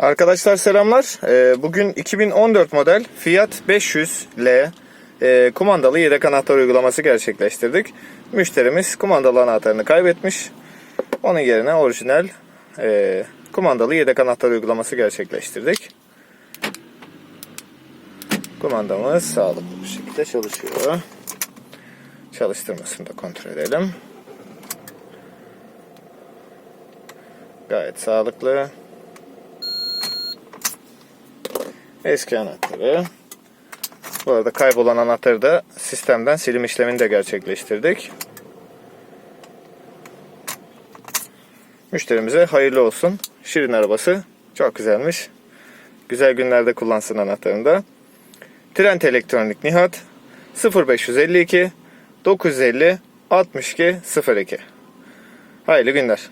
Arkadaşlar selamlar. Ee, Bugün 2014 model Fiat 500L e, kumandalı yedek anahtar uygulaması gerçekleştirdik. Müşterimiz kumandalı anahtarını kaybetmiş. Onun yerine orijinal e, kumandalı yedek anahtar uygulaması gerçekleştirdik. Kumandamız sağlıklı bir şekilde çalışıyor. Çalıştırmasını da kontrol edelim. Gayet sağlıklı. Eski anahtarı. Bu arada kaybolan anahtarı da sistemden silim işlemini de gerçekleştirdik. Müşterimize hayırlı olsun. Şirin arabası. Çok güzelmiş. Güzel günlerde kullansın anahtarını da. Trend Elektronik Nihat 0552 950 62 02 Hayırlı günler.